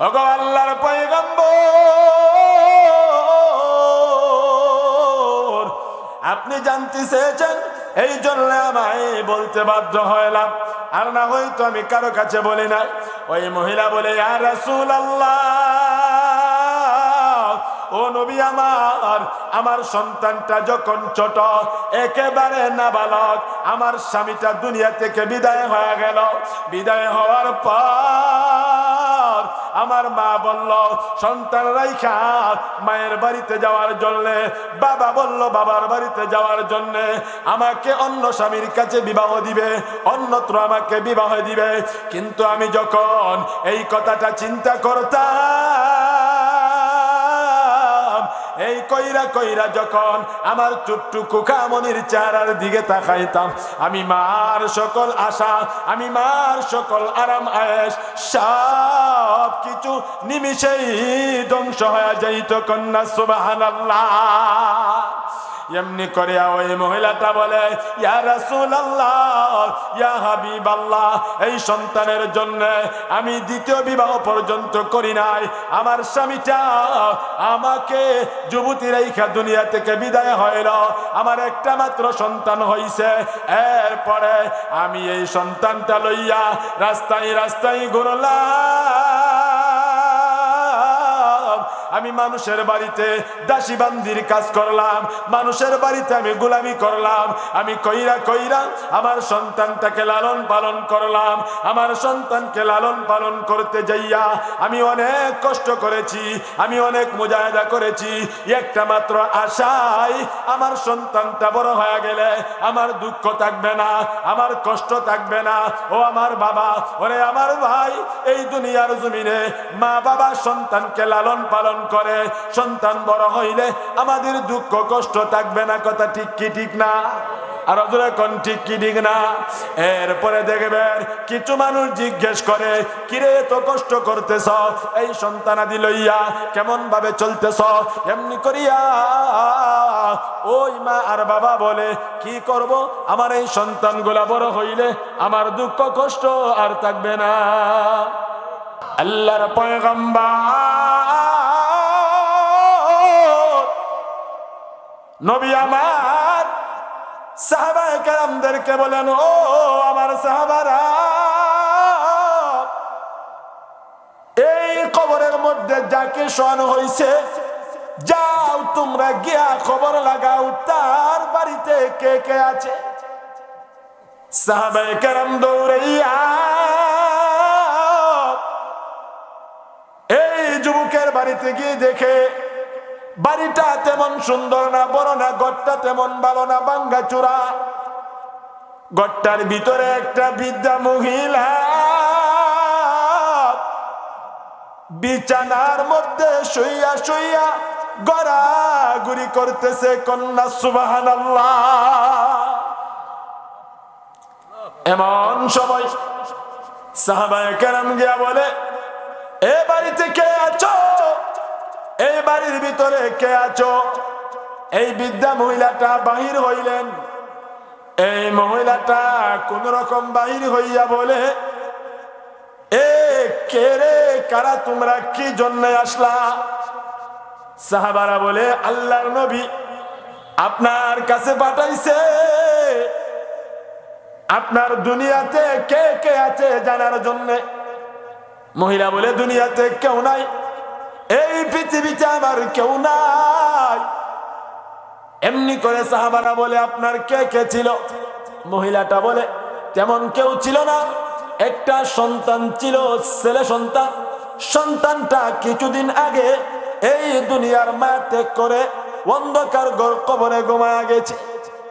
আল্লাহর পয়গম্বর, আপনি জানতে চেয়েছেন এই জন্য আমায় বলতে বাধ্য হইলাম। আর না হয়তো আমি কারও কাছে বলি নাই। ওই মহিলা বলে আর রাসূল আল্লাহ ও নবী আমার আমার সন্তানটা যখন ছোট, একেবারে নাবালক, আমার স্বামীটা দুনিয়া থেকে বিদায় হয়ে গেল। বিদায় হওয়ার পর আমার মা বলল, সন্তান রাইখা, মায়ের বাড়িতে যাওয়ার জন্যে, বাবা বলল, বাবার বাড়িতে যাওয়ার জন্যে, আমাকে অন্য স্বামীর কাছে বিবাহ দিবে, অন্যত্র আমাকে বিবাহ দিবে। কিন্তু আমি যখন এই কথাটা চিন্তা করতাম এই কইরা কইরা যখন আমার চুট্টু কুকামনির চারার দিকে তাকাইতাম, আমি মার সকল আশা, আমি মার সকল আরাম আয়েস সব কিছু নিমিষেই ধ্বংস হয়ে যাইত কন্যা, সুবহানাল্লাহ। এমনি করে ওই মহিলাটা বলে এই সন্তানের জন্য আমি দ্বিতীয় বিবাহ পর্যন্ত করি নাই। আমার স্বামীটা আমাকে যুবতী রেখা দুনিয়া থেকে বিদায় হইল। আমার একটা মাত্র সন্তান হইছে। এরপরে আমি এই সন্তানটা লইয়া রাস্তায় রাস্তায় ঘুরলাম। আমি মানুষের বাড়িতে দাসী বান্দির কাজ করলাম, মানুষের বাড়িতে আমি গোলামি করলাম, আমি কইরা কইরা আমার সন্তানটাকে লালন পালন করলাম, আমার সন্তানকে লালন পালন করতে যাইয়া আমি অনেক কষ্ট করেছি, আমি অনেক মুজাহিদা করেছি, একটা মাত্র আশায় আমার সন্তানটা বড় হয়ে গেলে আমার দুঃখ থাকবে না, আমার কষ্ট থাকবে না। ও আমার বাবা, ওরে আমার ভাই, এই দুনিয়ার জমিনে মা বাবা সন্তানকে লালন পালন করে সন্তান বড় হইলে আমাদের দুঃখ কষ্ট থাকবে না, কথা ঠিক কি, ঠিক না? আর ওদের কোন ঠিক কি, ঠিক না? এরপরে দেখবেন কিছু মানুষ জিজ্ঞেস করে, কিরে কষ্ট করতেছ? এই সন্তানাদি লইয়া কেমন ভাবে চলতেছ? এমনি করিয়া? ওই মা আর বাবা বলে, কি করব? আমার এই সন্তানগুলা বড় হইলে আমার দুঃখ কষ্ট আর থাকবে না। আল্লাহর পয়গম্বর নবী আমার সাহাবায়ে কেরামদেরকে বলেন, ও আমার সাহাবারা, এই কবরের মধ্যে যাকে শোয়ানো হয়েছে যাও তোমরা গিয়া খবর লাগাও, তার বাড়িতে কে কে আছে? সাহাবায়ে কেরাম দৌড়াইয়া, এই যুবকের বাড়িতে গিয়ে দেখে বাড়িটা তেমন সুন্দর না, বড় না গড়টা তেমন ভালো না বাঙ্গা চূড়া। গড়টার ভিতরে একটা বৃদ্ধা মহিলা। বিছানার মধ্যে শুইয়া শুইয়া গড়াগুড়ি করতেছে কন্যা সুবাহান এমন সময় সাহাবায় কেরাম গিয়া বলে, এ বাড়িতে কে আছো? এই বাড়ির ভিতরে কে আছো? এই বিদ্যা মহিলাটা বাহির হইলেন। এই মহিলাটা কোন রকম বাহির হইয়া বলে, এ কে রে? কারা তোমরা? কি জন্য আসলা? সাহাবারা বলে, আল্লাহর নবী আপনার কাছে পাঠাইছে। আপনার দুনিয়াতে কে কে আছে জানার জন্য? মহিলা বলে, দুনিয়াতে কেউ নাই। এই পৃথিবীতে আমার কেউ নাই। এমনি করে সাহাবারা বলে, আপনার কে কে ছিল? মহিলাটা বলে, তেমন কেউ ছিল না। একটা সন্তান ছিল, ছেলে সন্তান। সন্তানটা কিছুদিন আগে এই দুনিয়ার মায়া ত্যাগ করে অন্ধকার গর কবরে গোমায়া গেছে।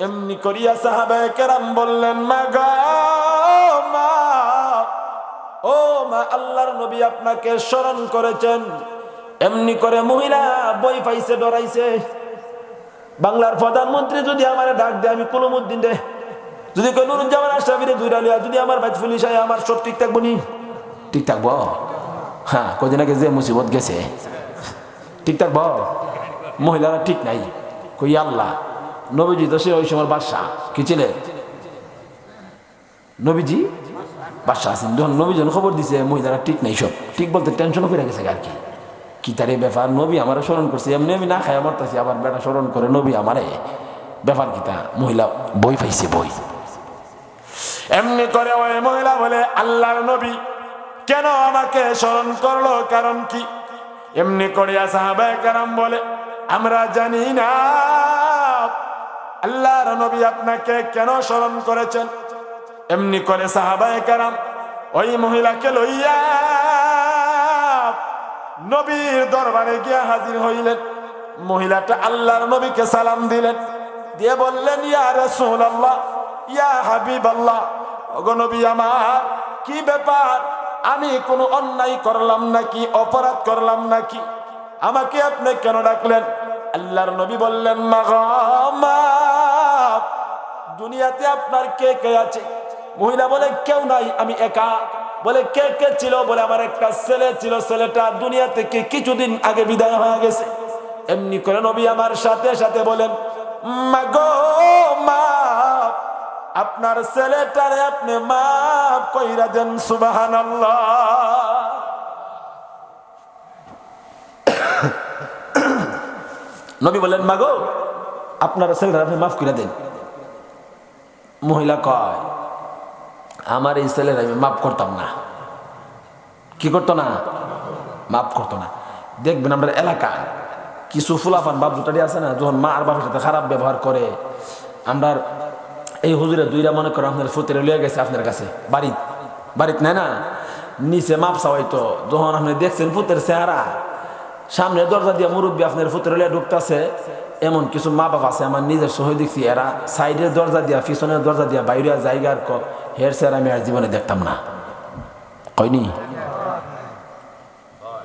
এমনি করিয়া সাহাবায়ে কেরাম বললেন, মা গো, মা, ও মা, আল্লাহর নবী আপনাকে স্মরণ করেছেন। এমনি করে মহিলা বই পাইছে, ডরাইছে। বাংলার প্রধানমন্ত্রী যদি আমার ডাক দেয়, আমি কলমুদ্দিন রে। যদি কই নুরুজ্জামান আশরাফিরে দুইটা লিয়া যদি আমার বাইত পুলিশ আয় আমার সব ঠিক থাকব নি? ঠিক থাকব? হ্যাঁ কদিন আগে যে মুসিবত গেছে, ঠিক থাকব? মহিলারা ঠিক নাই। কই আল্লাহ, নবীজি তো সে ওই সময় বাদশাহ। কি ছিলেন নবীজি? বাসা আছেন। যখন নবী যখন খবর দিছে, মহিলারা ঠিক নাই সব। ঠিক বলতে টেনশনও করে গেছে আর কি। কি তার ব্যাপার? নবী আমার স্মরণ করছে। এমনি আমি না খাই, আমার তাছি আবার বেটা স্মরণ করে, নবী আমারে, ব্যাপার কি তা? মহিলা বই পাইছে, বই। এমনি করে ওই মহিলা বলে, আল্লাহর নবী, কেন আমাকে স্মরণ করল? কারণ কি? এমনি করিয়া সাহাবায়ে কারাম বলে, আমরা জানি না। আল্লাহর নবী আপনাকে কেন স্মরণ করেছেন? এমনি করে সাহাবায়ে কারাম ওই মহিলাকে লইয়া নবীর দরবারে গিয়া হাজির হইলেন। মহিলাটা আল্লাহর নবীকে সালাম দিলেন। দিয়ে বললেন, ইয়া রাসূলুল্লাহ, ইয়া হাবিবাল্লাহ, ওগো নবী আমার, কি ব্যাপার? আমি কোনো অন্যায় করলাম নাকি? অপরাধ করলাম নাকি? আমাকে আপনি কেন ডাকলেন? আল্লাহর নবী বললেন দুনিয়াতে আপনার কে কে আছে? মহিলা বলে, কেউ নাই, আমি একা। বলে, কে কে ছিল? বলে, আমার একটা ছেলে ছিল, ছেলেটা দুনিয়া থেকে কিছুদিন আগে বিদায় হয়ে গেছে। এমনি করে নবী আমার সাথে সাথে বলেন আপনার ছেলেটারে আপনি মাফ কইরা দেন, সুবহানাল্লাহ। নবী বলেন মা গো আপনার ছেলেরা আপনি মাফ করে দেন। মহিলা কয় আমার এই ছেলের আমি মাফ করতাম না। কি করতো না? মাফ করতো না। দেখবেন আমরা এলাকায় কিছু ফুলাফান বাপ জুটারি আছে না, যখন মা আর বাপের সাথে খারাপ ব্যবহার করে, আমরা এই হুজুরে দুইটা মনে করো আপনার ফুতের লিয়ে গেছে আপনার কাছে, বাড়িত। বাড়িত নেয় না? নিচে মাপ চাওয়াইতো। যখন আপনি দেখছেন ফুতের চেহারা, সামনে দরজা দিয়া মুরব্বী আপনার ফুতের লিয়ে ঢুকতেছে, এমন কিছু মা বাপ আছে, আমার নিজের সহ দেখছি, এরা সাইডের দরজা দিয়া, পিছনের দরজা দিয়া বাইরে জায়গার হের স্যার, আমি আর জীবনে দেখতাম না। কয়নি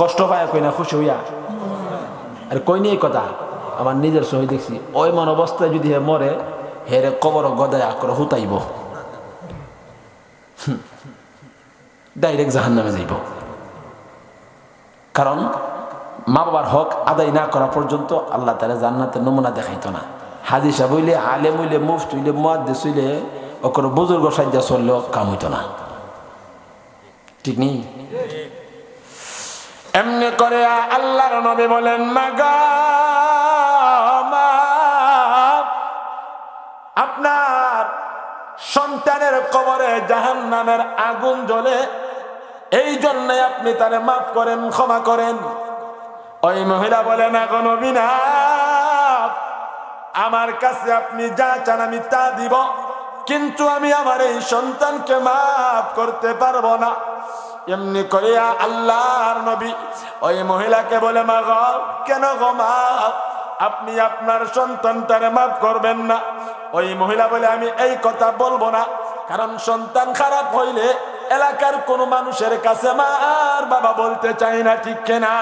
কষ্ট পায় কই না খুশি হইয়া। আর কইনি এই কথা, আমার নিজের সহি দেখছি, ওই মন অবস্থায় যদি হে মরে, হেরে কবর গদায় আকর হুতাইব ডাইরেক্ট জাহান নামে যাইব। কারণ মা বাবার হক আদায় না করা পর্যন্ত আল্লাহ তালা জান্নাতের নমুনা দেখাইতো না। হাজি সাহেব হইলে, আলেম হইলে, মুফত হইলে মুয়াদ্দেস হইলে ওকর বুজুর্গ সাজ্জা চললেও কাম হইতো না। ঠিক নেই? এমনি করে আল্লাহর নবী বলেন মাগা আপনার সন্তানের কবরে জাহান নামের আগুন জ্বলে, এই জন্য আপনি তারে মাফ করেন, ক্ষমা করেন। ওই মহিলা বলেন এখন অবিনা আমার কাছে আপনি যা চান আমি তা দিব। কিন্তু আমি আমার এই সন্তানকে মাফ করতে পারব না। এমনি করিয়া আল্লাহর নবী ওই মহিলাকে বলে, মা গো, কেন গো আপনি আপনার সন্তানটারে মাফ করবেন না। ওই মহিলা বলে, আমি এই কথা বলব না, কারণ সন্তান খারাপ হইলে এলাকার কোনো মানুষের কাছে মা আর বাবা বলতে চাই না, ঠিক কেনা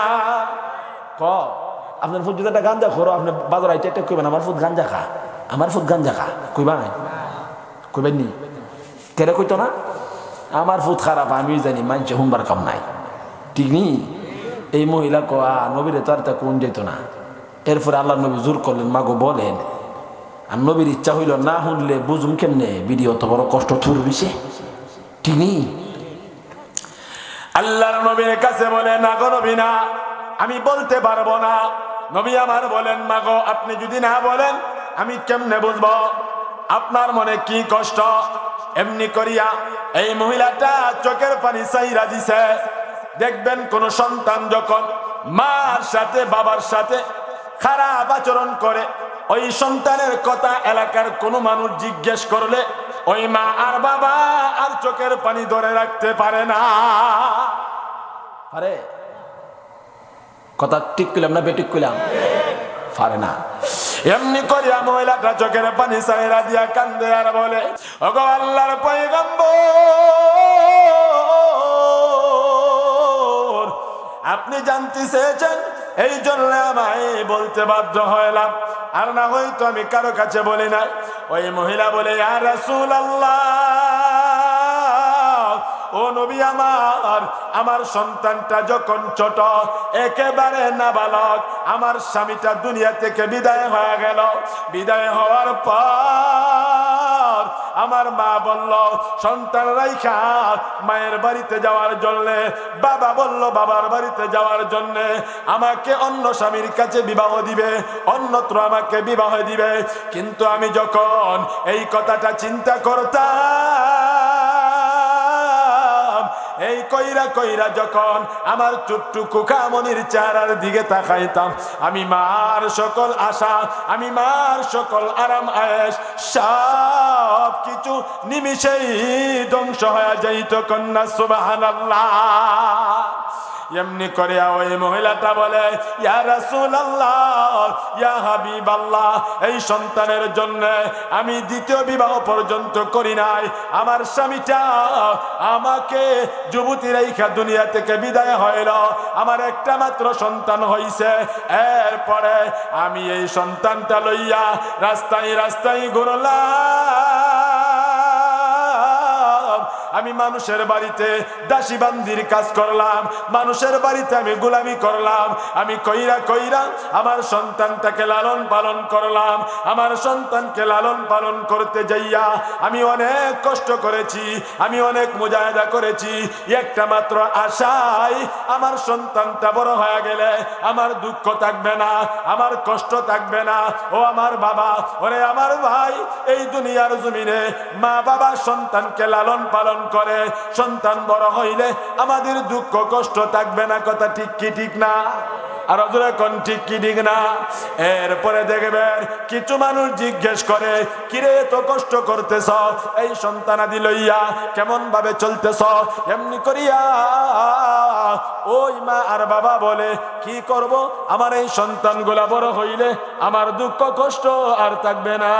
ক, আপনার ফুট যদি একটা গাঞ্জা খোরো, আপনি বাজার আইতে একটা কইবেন, আমার ফুট গাঞ্জা খা, আমার ফুট গাঞ্জা খা কইবা কইবেন নি কেরে কইতো না? আমার ফুট খারাপ আমি জানি মানছে হুমবার কাম নাই। ঠিক নি? এই মহিলা কোয়া, নবীরে তো আর তা কোন যেত না। এরপরে আল্লাহ নবী জোর করলেন, মাগো, বলেন, আর নবীর ইচ্ছা হইল না শুনলে বুঝুম কেমনে? বিডি অত বড় কষ্ট থুর দিছে ঠিক নি? আল্লাহর নবীর কাছে বলে না গো নবী না, আমি বলতে পারব না। নবী আমার বলেন মা গো আপনি যদি না বলেন, আমি কেমনে বুঝব? আপনার মনে কি কষ্ট? এমনি করিয়া এই মহিলাটা চোখের পানি চাইরা দিছে। দেখবেন কোন সন্তান যখন মার সাথে, বাবার সাথে খারাপ আচরণ করে, ওই সন্তানের কথা এলাকার কোনো মানুষ জিজ্ঞেস করলে, ওই মা আর বাবা আর চোখের পানি ধরে রাখতে পারে না। পারে? কথা ঠিক করলাম না বেটিক করলাম পারে না। এমনি করিয়া মহিলাটা চোখের পানি সাইরা দিয়া কান্দে আর বলে, ওগো আল্লাহর পয়গম্বর, আপনি জানতে চেয়েছেন? এই জন্য আমায় বলতে বাধ্য হইলাম। আর না হয়তো আমি কারও কাছে বলি না ওই মহিলা বলে আর রাসূল আল্লাহ ও নবী আমার আমার সন্তানটা যখন ছোট, একেবারে নাবালক, আমার স্বামীটা দুনিয়া থেকে বিদায় হয়ে গেল। বিদায় হওয়ার পর আমার মা বলল, সন্তান রাইখা, মায়ের বাড়িতে যাওয়ার জন্য, বাবা বলল বাবার বাড়িতে যাওয়ার জন্য, আমাকে অন্য স্বামীর কাছে বিবাহ দিবে, অন্যত্র আমাকে বিবাহ দিবে। কিন্তু আমি যখন এই কথাটা চিন্তা করতাম এই কইরা কইরা যখন আমার চুট্টু কুকামনির চারার দিকে তাকাইতাম, আমি মার সকল আশা, আমি মার সকল আরাম আয়েস সব কিছু নিমিষেই ধ্বংস হয়ে যাইত কন্যা, সুবহানাল্লাহ। এমনি করে ওই মহিলাটা বলে এই সন্তানের জন্য আমি দ্বিতীয় বিবাহ পর্যন্ত করি নাই। আমার স্বামীটা আমাকে যুবতী রেখা দুনিয়া থেকে বিদায় হইল। আমার একটা মাত্র সন্তান হইছে। এরপরে আমি এই সন্তানটা লইয়া রাস্তায় রাস্তায় ঘুরলাম। আমি মানুষের বাড়িতে দাসী বান্দির কাজ করলাম, মানুষের বাড়িতে আমি গোলামি করলাম, আমি কইরা কইরা আমার সন্তানটাকে লালন পালন করলাম, আমার সন্তানকে লালন পালন করতে যাইয়া আমি অনেক কষ্ট করেছি, আমি অনেক মুজাহিদা করেছি, একটা মাত্র আশায় আমার সন্তানটা বড় হয়ে গেলে আমার দুঃখ থাকবে না, আমার কষ্ট থাকবে না, ও আমার বাবা, ওরে আমার ভাই, এই দুনিয়ার জমিনে মা বাবা সন্তানকে লালন পালন করে, সন্তান বড় হইলে আমাদের দুঃখ কষ্ট থাকবে না, কথা ঠিক কি, ঠিক না? আর অদূরে কোন ঠিক কি, ঠিক না? এরপরে দেখবেন কিছু মানুষ জিজ্ঞেস করে, কিরে, এত কষ্ট করতেছ? এই সন্তানাদি লইয়া কেমন ভাবে চলতেছ? এমনি করিয়া? ওই মা আর বাবা বলে, কি করব? আমার এই সন্তানগুলা বড় হইলে আমার দুঃখ, কষ্ট আর থাকবে না।